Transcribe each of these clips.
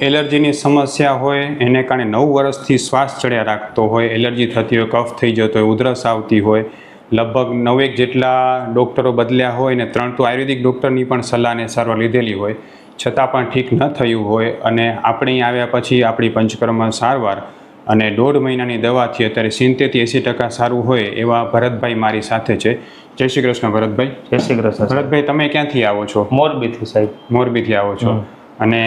એલર્જીની સમસ્યા હોય એને કારણે નવ વર્ષથી શ્વાસ ચડ્યા રાખતો હોય એલર્જી થતી હોય કફ થઈ જતો હોય ઉધરસ આવતી હોય લગભગ નવેક જેટલા ડૉક્ટરો બદલ્યા હોય ને ત્રણ તો આયુર્વેદિક ડૉક્ટરની પણ સલાહને સારવાર લીધેલી હોય છતાં પણ ઠીક ન થયું હોય અને આપણે આવ્યા પછી આપણી પંચકર્મ સારવાર અને દોઢ મહિનાની દવાથી અત્યારે સિત્તેરથી એંસી ટકા સારું હોય એવા ભરતભાઈ મારી સાથે છે. જય શ્રી કૃષ્ણ ભરતભાઈ. જય શ્રી કૃષ્ણ ભરતભાઈ તમે ક્યાંથી આવો છો? મોરબીથી સાહેબ. મોરબીથી આવો છો. અને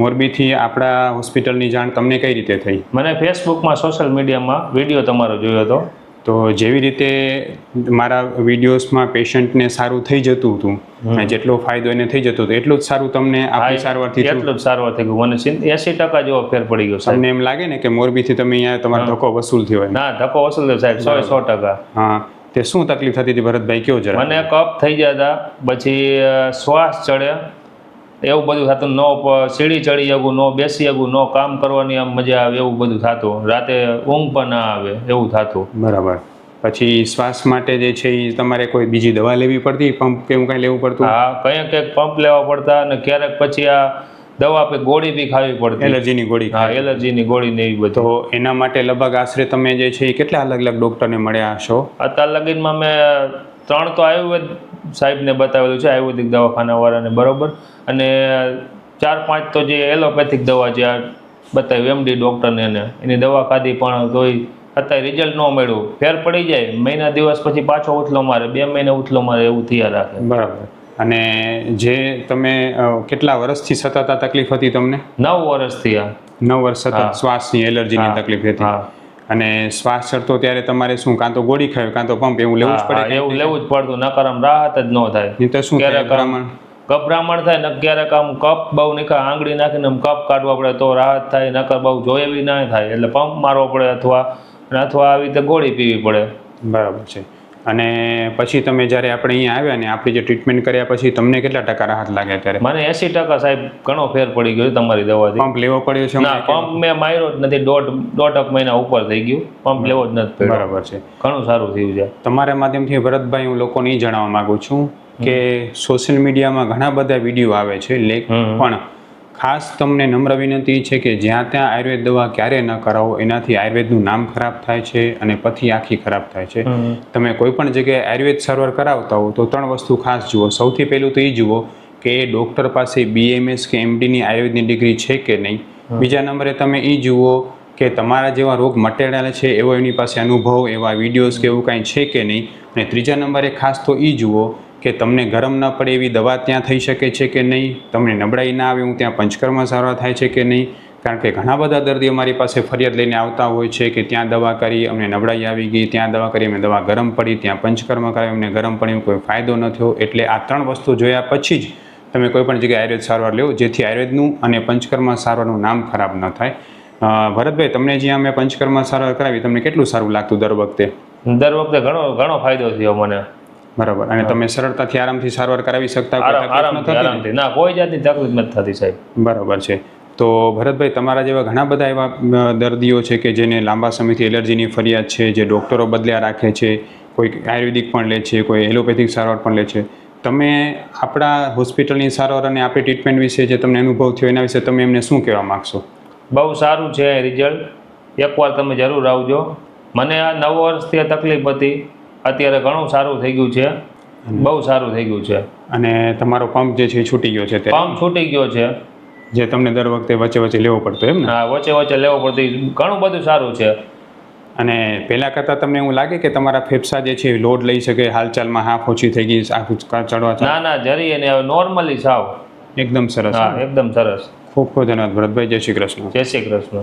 મોરબીથી આપણા હોસ્પિટલની જાણ તમને કઈ રીતે થઈ? મને ફેસબુકમાં સોશિયલ મીડિયામાં વીડિયો તમારો જોયો હતો. તો જેવી રીતે મારા વિડીયોઝમાં પેશન્ટને સારું થઈ જતું હતું જેટલો ફાયદો એને થઈ જતો હતો એટલું જ સારું તમને આપણી સારવારથી? એટલું જ સારવાર થઈ ગયું. મને એસી ટકા જેવો ફેર પડી ગયો તમને એમ લાગે ને કે મોરબીથી તમે અહીંયા તમારો ધક્કો વસૂલ થયો હોય ના ધક્કો વસૂલ થયો સાહેબ. સો સો ટકા. હા. તે શું તકલીફ થતી હતી? ભરતભાઈ કયો જરા? મને કફ થઈ ગયા હતા. પછી શ્વાસ ચડે એવું બધું થતું ન સીડી ચડી શકું ન બેસી શકું ન કામ કરવાની આમ મજા આવે એવું બધું થતું. રાતે ઊંઘ પણ ના આવે એવું થતું. બરાબર. પછી શ્વાસ માટે જે છે એ તમારે કોઈ બીજી દવા લેવી પડતી? પંપ કે એવું કાંઈ લેવું પડતું? હા કંઈક કંઈક પંપ લેવા પડતા અને ક્યારેક પછી આ દવા પે ગોળી બી ખાવી પડતી. એલર્જીની ગોળી હા એલર્જીની ગોળી ને એવી તો બધું. એના માટે લગભગ આશરે તમે જે છે એ કેટલા અલગ અલગ ડૉક્ટરને મળ્યા હશો? અત્યાર લગીનમાં મેં ત્રણ તો આયુર્વેદ સાહેબને બતાવેલું છે આયુર્વેદિક દવાખાનાવાળાને બરાબર. અને ચાર પાંચ તો જે એલોપેથિક દવા આ બતાવ્યું એમડી ડૉક્ટરને એને એની દવા ખાધી પણ તોય અત્યારે રિઝલ્ટ ન મળ્યું. ફેર પડી જાય મહિના દિવસ પછી પાછો ઉથલો મારે બે મહિને ઉથલો મારે એવું થયા રાખે. બરાબર. અને જે તમે કેટલા વર્ષથી સતત આ તકલીફ હતી તમને? નવ વર્ષથી આ નવ વર્ષ સતત શ્વાસની એલર્જીની તકલીફ હતી. હા. અને શ્વાસ ચડતો ત્યારે તમારે શું કાં તો ગોળી ખાવી કાં તો પંપ એવું લેવું જ પડે એવું લેવું જ પડતું નકર આમ રાહત જ ન થાય. નહીં તો શું ક્યારેક? ગભરામણ થાય ને ક્યારેક આમ કપ બહુ નીકળે આંગળી નાખીને આમ કપ કાઢવા પડે તો રાહત થાય નકર બહુ જોઈએ એવી ના થાય એટલે પંપ મારવો પડે અથવા અથવા આવી રીતે ગોળી પીવી પડે. બરાબર છે. અને પછી તમે જ્યારે આપણે અહીંયા આવ્યા ને આપણી જે ટ્રીટમેન્ટ કર્યા પછી તમને કેટલા ટકા રાહત લાગે ત્યારે મને એસી ટકા સાહેબ ઘણો ફેર પડી ગયો તમારી દવાથી પંપ લેવો પડ્યો છે ના પંપ મેં માર્યો જ નથી. દોઢ દોઢક મહિના ઉપર થઈ ગયું. પંપ લેવો જ નથી બરાબર છે. ઘણું સારું થયું છે. તમારા માધ્યમથી ભરતભાઈ હું લોકોને એ જણાવવા માંગુ છું કે સોશિયલ મીડિયામાં ઘણા બધા વીડિયો આવે છે લેખ પણ ખાસ તમને નમ્ર વિનંતી છે કે જ્યાં ત્યાં આયુર્વેદ દવા ક્યારે ન કરાવો એનાથી આયુર્વેદનું નામ ખરાબ થાય છે અને પછી આખી ખરાબ થાય છે. તમે કોઈ પણ જગ્યાએ આયુર્વેદ સારવાર કરાવતા હો તો ત્રણ વસ્તુ ખાસ જુઓ. સૌથી પહેલું તો એ જુઓ કે એ ડૉક્ટર પાસે બીએમએસ કે એમડીની આયુર્વેદની ડિગ્રી છે કે નહીં. બીજા નંબરે તમે એ જુઓ કે તમારા જેવા રોગ મટેરિયલ છે એવો એની પાસે અનુભવ એવા વિડીયોઝ કે એવું કાંઈ છે કે નહીં. અને ત્રીજા નંબરે ખાસ તો એ જુઓ કે તમને ગરમ ન પડે એવી દવા ત્યાં થઈ શકે છે કે નહીં? તમને નબળાઈ ના આવે, હું ત્યાં પંચકર્મ સારવાર થાય છે કે નહીં? કારણ કે ઘણા બધા દર્દીઓ મારી પાસે ફરિયાદ લઈને આવતા હોય છે કે ત્યાં દવા કરી, અમને નબળાઈ આવી ગઈ, ત્યાં દવા કરી, અમને દવા ગરમ પડી, ત્યાં પંચકર્મ કરાવી અમને ગરમ પડી કોઈ ફાયદો ન થયો. એટલે આ ત્રણ વસ્તુ જોયા પછી જ તમે કોઈ પણ જગ્યાએ આયુર્વેદ સારવાર લેવો, જેથી આયુર્વેદનું અને પંચકર્મ સારવારનું નામ ખરાબ ન થાય. ભરતભાઈ, તમને જ્યાં મેં પંચકર્મ સારવાર કરાવી, તમને કેટલું સારું લાગતું દર વખતે? દર વખતે ઘણો ઘણો ફાયદો થયો મને. બરાબર. અને તમે સરળતાથી આરામથી સારવાર કરાવી શકતા આરામથી આરામથી. ના કોઈ જાતની તકલીફ નથી થતી સાહેબ. બરાબર છે. તો ભરતભાઈ તમારા જેવા ઘણા બધા એવા દર્દીઓ છે કે જેને લાંબા સમયથી એલર્જીની ફરિયાદ છે જે ડૉક્ટરો બદલ્યા રાખે છે કોઈ આયુર્વેદિક પણ લે છે કોઈ એલોપેથિક સારવાર પણ લે છે. તમે આપણા હોસ્પિટલની સારવાર અને આપણી ટ્રીટમેન્ટ વિશે જે તમને અનુભવ થયો એના વિશે તમે એમને શું કહેવા માગશો? બહુ સારું છે રિઝલ્ટ. એકવાર તમે જરૂર આવજો. મને આ નવ વર્ષથી આ તકલીફ હતી. અત્યારે ઘણું સારું થઈ ગયું છે. બહુ સારું થઈ ગયું છે. અને તમારો પંપ જે છે એ છૂટી ગયો છે પંપ છૂટી ગયો છે. જે તમને દર વખતે વચ્ચે વચ્ચે લેવો પડતો એમ ને? હા વચ્ચે વચ્ચે લેવો પડતી ઘણું બધું સારું છે. અને પહેલાં કરતાં તમને એવું લાગે કે તમારા ફેફસા જે છે એ લોડ લઈ શકે હાલચાલમાં હાફ ઓછી થઈ ગઈ ચડવા ના ના જરી અને હવે નોર્મલી સાવ. એકદમ સરસ. હા એકદમ સરસ. ખૂબ ખૂબ ધન્યવાદ ભરતભાઈ. જય શ્રી કૃષ્ણ. જય શ્રી કૃષ્ણ.